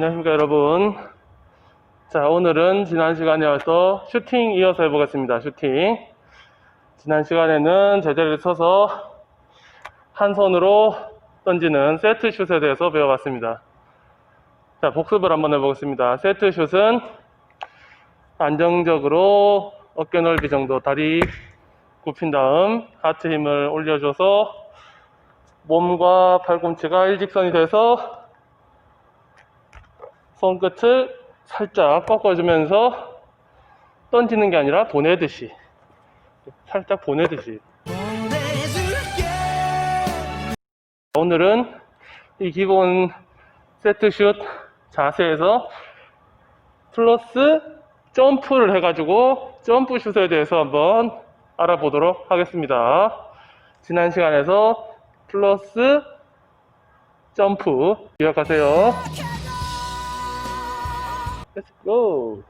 안녕하십니까 여러분. 자 오늘은 지난 시간에 와서 슈팅 이어서 해보겠습니다 슈팅. 지난 시간에는 제자리를 서서 한 손으로 던지는 세트 슛에 대해서 배워봤습니다. 자 복습을 한번 해보겠습니다. 세트 슛은 안정적으로 어깨 넓이 정도 다리 굽힌 다음 하체 힘을 올려줘서 몸과 팔꿈치가 일직선이 돼서 손끝을 살짝 꺾어주면서 던지는 게 아니라 보내듯이 살짝 보내듯이 오늘은 이 기본 세트슛 자세에서 플러스 점프를 해가지고 점프슛에 대해서 한번 알아보도록 하겠습니다. 지난 시간에서 플러스 점프 기억하세요. go.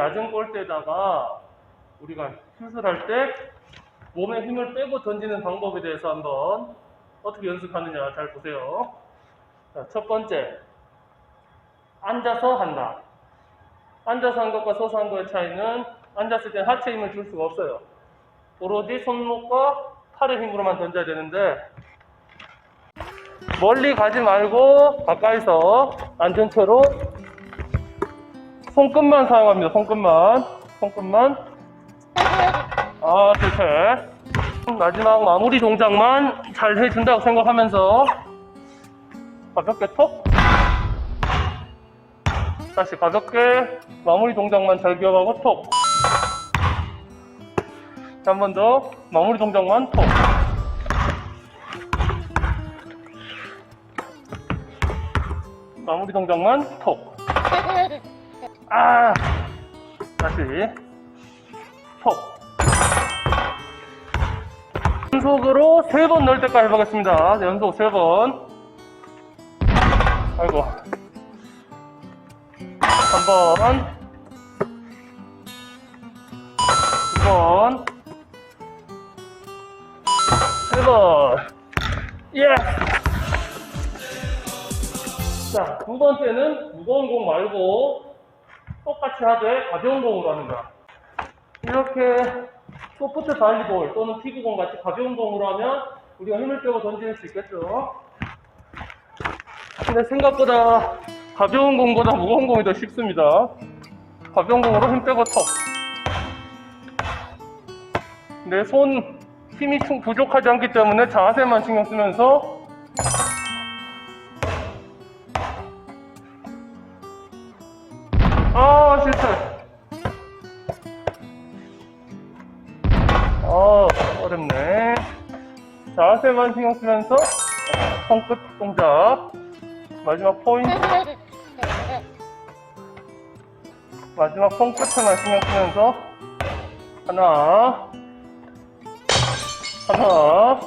낮은 골대에다가 우리가 슛을 할 때 몸에 힘을 빼고 던지는 방법에 대해서 한번 어떻게 연습하느냐 잘 보세요. 자, 첫 번째, 앉아서 한다. 앉아서 한 것과 서서 한 것의 차이는 앉았을 때 하체 힘을 줄 수가 없어요. 오로지 손목과 팔의 힘으로만 던져야 되는데 멀리 가지 말고 가까이서 앉은 채로 손끝만 사용합니다. 손끝만. 손끝만. 아, 그렇게. 마지막 마무리 동작만 잘 해준다고 생각하면서 가볍게 톡. 다시 가볍게 마무리 동작만 잘 기억하고 톡. 한 번 더 마무리 동작만 톡. 마무리 동작만 톡. 아, 다시 톡. 연속으로 세 번 넣을 때까지 해보겠습니다. 연속 세 번. 아이고. 한 번. 두 번. 세 번. 예! 자, 두 번째는 무거운 공 말고 똑같이 하되 가벼운 공으로 하는 거야. 이렇게 소프트 발리볼 또는 피구공 같이 가벼운 공으로 하면 우리가 힘을 빼고 던질 수 있겠죠. 근데 생각보다 가벼운 공보다 무거운 공이 더 쉽습니다. 가벼운 공으로 힘 빼고 턱. 내 손 힘이 충 부족하지 않기 때문에 자세만 신경 쓰면서 아 실패. 어 어렵네. 자세만 신경 쓰면서 손끝 동작. 마지막 포인트. 마지막 손끝에만 신경 쓰면서 하나 하나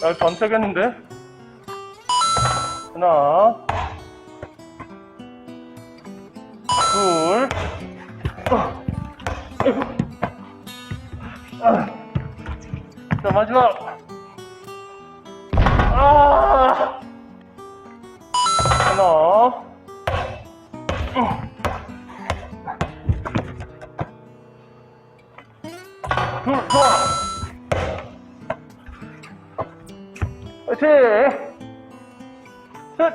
날 전체겠는데 하나 둘. 자 마지막 아 하나 둘, 좋아. 화이팅! 셋!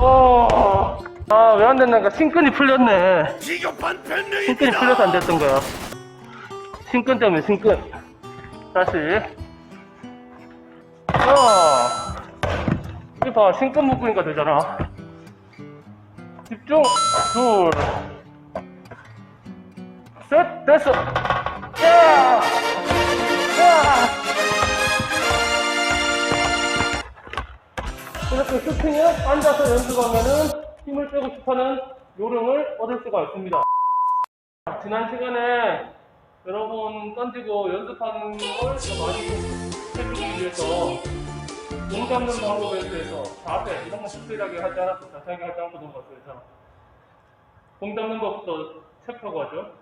어. 아, 왜 안 됐나니까 신끈이 풀렸네. 비겁한 신끈이 변명입니다. 풀려서 안 됐던 거야. 신끈 때문에 신끈. 다시. 자. 이거 봐, 신끈 묶으니까 되잖아. 집중. 둘. 셋, 됐어. 야! 야! 이렇게 슈팅에 앉아서 연습하면은 힘을 빼고 싶어하는 요령을 얻을 수가 있습니다. 지난 시간에 여러분 던지고 연습하는 걸 더 많이 해주기 위해서 공 잡는 방법에 대해서 자세 이런 거 디테일하게 하지 않았어 자세하게 하지 않고 넘어갔어요. 자, 공 잡는 것부터 체크하고 하죠.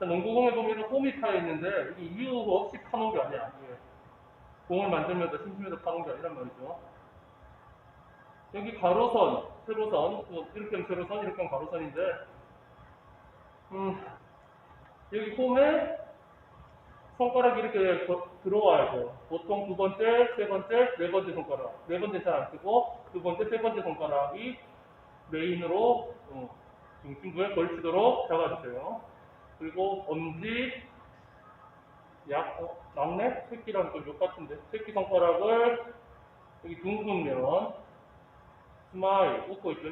자, 농구공에 보면 홈이 파여 있는데 이게 이유 없이 파놓은 게 아니야. 공을 만들면서 심심해서 파놓은 게 아니란 말이죠. 여기 가로선, 세로선, 뭐 이렇게 하면 세로선, 이렇게 하면 가로선인데, 음, 여기 홈에 손가락이 이렇게 거- 들어와야 돼요. 보통 두 번째, 세 번째, 네 번째 손가락. 네 번째 잘 안 쓰고, 두 번째, 세 번째 손가락이 메인으로 어, 중심부에 걸치도록 잡아주세요. 그리고 엄지, 약, 어, 막내? 새끼랑 좀 욕같은데. 새끼 손가락을 여기 둥근 면, 스마일, 웃고 있죠.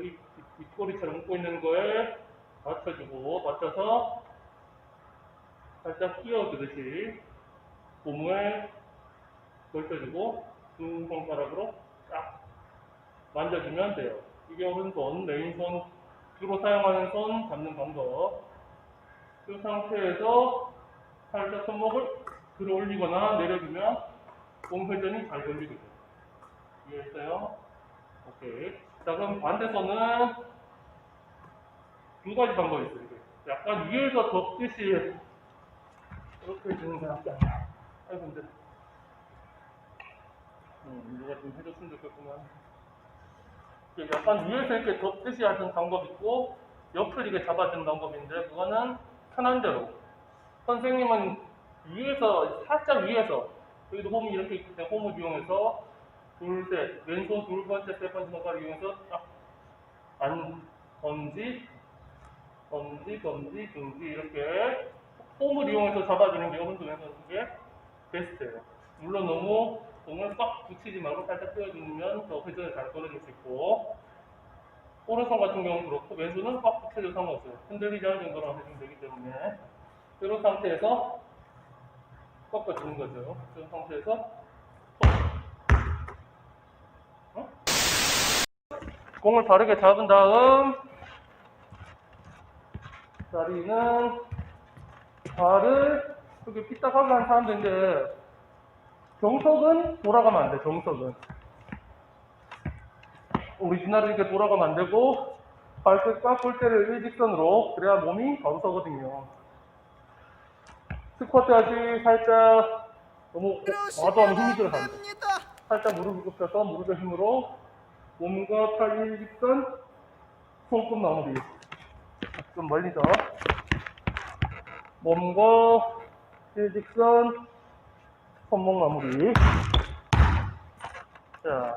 입꼬리처럼 웃고 있는 거에 맞춰주고, 맞춰서 살짝 끼워주듯이 몸을 걸쳐주고, 두 손가락으로 딱 만져주면 돼요. 이게 오른손, 메인손, 주로 사용하는 손 잡는 방법. 이 상태에서 살짝 손목을 들어 올리거나 내려주면 몸 회전이 잘 걸리거든요. 이해했어요? 오케이. 자, 그럼 반대손은 두 가지 방법이 있어요. 이게. 약간 위에서 덮듯이 이렇게 해주는 게 낫지 않나. 아이고, 근데. 음, 누가 좀 해줬으면 좋겠구만. 이게 약간 위에서 이렇게 덮듯이 하는 방법이 있고, 옆을 이렇게 잡아주는 방법인데, 그거는 편한 대로. 선생님은 위에서, 살짝 위에서, 여기도 홈이 이렇게 있기 때문에 홈을 이용해서 둘, 셋, 왼손 둘 번째, 세 번째 손가락 이용해서 딱, 안, 검지, 검지, 검지, 중지, 이렇게 홈을 이용해서 잡아주는 게 오른손, 왼손 게 베스트예요. 물론 너무 공을 꽉 붙이지 말고 살짝 떼어주면 더 회전을 잘 끌어줄 수 있고, 오른손 같은 경우는 그렇고, 왼손은 꽉 붙여도 상관없어요. 흔들리지 않을 정도로 해주면 되기 때문에, 이런 상태에서 꺾어주는 거죠. 이런 상태에서 공을 바르게 잡은 다음 자리는 발을 이렇게 삐딱하게 한 사람들인데 정석은 돌아가면 안 돼. 정석은 오리지널을 이렇게 돌아가면 안 되고 발끝과 골대를 일직선으로 그래야 몸이 바로 서거든요. 스쿼트 하시 살짝 너무 과도하면 힘이 들어서 안 돼. 살짝 무릎을 굽혀서 무릎의 힘으로 몸과 팔 일직선 손끝 마무리 좀 멀리서. 몸과 일직선 손목 마무리. 자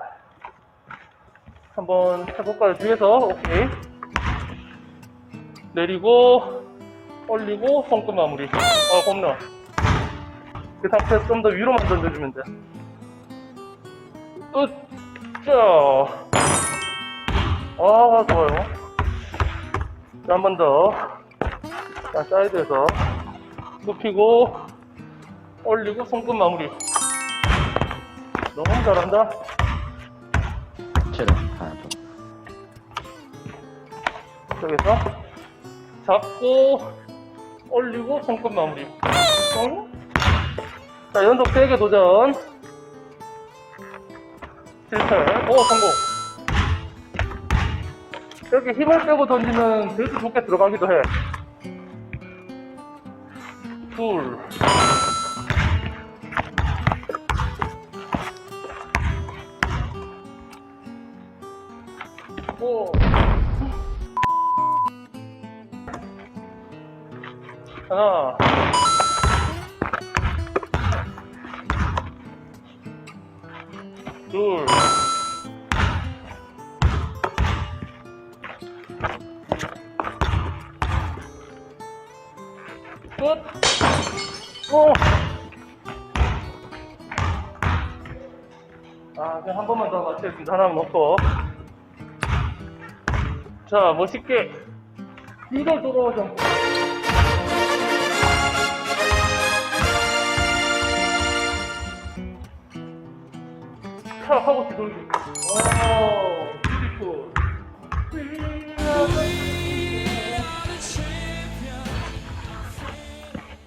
한번 해볼까요? 뒤에서 오케이. 내리고 올리고 손끝 마무리. 어 홈런. 그 상태에서 좀 더 위로만 던져주면 돼. 으쌰 아 좋아요. 자한 번더. 자 사이드에서 눕히고 올리고 손끝 마무리. 너무 잘한다. 체력 하나 더. 여기서 잡고 올리고 손끝 마무리. 어? 자 연속 3개 도전. 실패. 오 성공 이렇게 힘을 빼고 던지면 되게 좋게 들어가기도 해. 둘, 오, 하나, 둘, 끝. 오. 아, 그냥 한 번만 더 맞추겠습니다. 하나 넣고. 자, 멋있게. 뒤로 돌아오죠. 차 하고 뒤돌기. 오,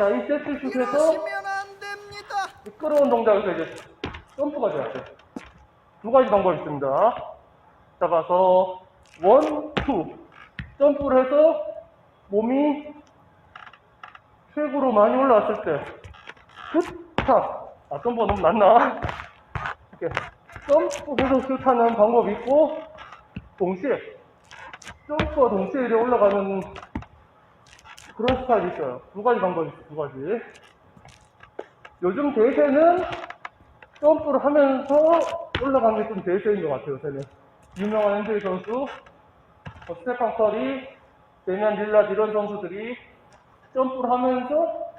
자, 이 세트 슛에서 이러시면 안 됩니다. 끌어온 동작에서 이제 점프가 돼야 돼. 두 가지 방법이 있습니다. 잡아서 원, 투. 점프를 해서 몸이 최고로 많이 올라왔을 때 슛타. 아, 점프가 너무 낮나? 이렇게 점프해서 슛하는 방법이 있고 동시에 점프와 동시에 이렇게 올라가는 그런 스타일이 있어요. 두 가지 방법이 있어요. 두 가지. 요즘 대세는 점프를 하면서 올라가는 게 좀 대세인 것 같아요, 요새는. 유명한 NBA 선수, 뭐 스테판 커리, 데미안 릴라드 이런 선수들이 점프를 하면서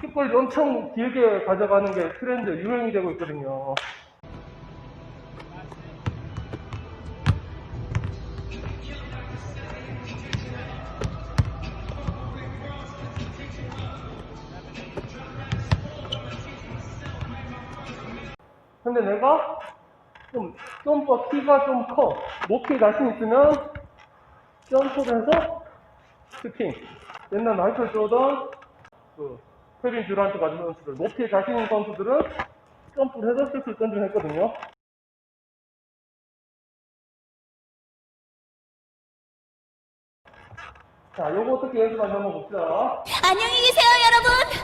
킥볼 엄청 길게 가져가는 게 트렌드, 유행이 되고 있거든요. 근데 내가 좀 점프가 키가 좀 커. 높이 자신 있으면 점프를 해서 슈팅. 옛날 마이클 조던, 그 케빈 듀란트 같은 선수들, 높이 자신 있는 선수들은 점프를 해서 슛을 던지긴 했거든요. 자, 요거 어떻게 연습하는지 한번 봅시다. 안녕히 계세요, 여러분.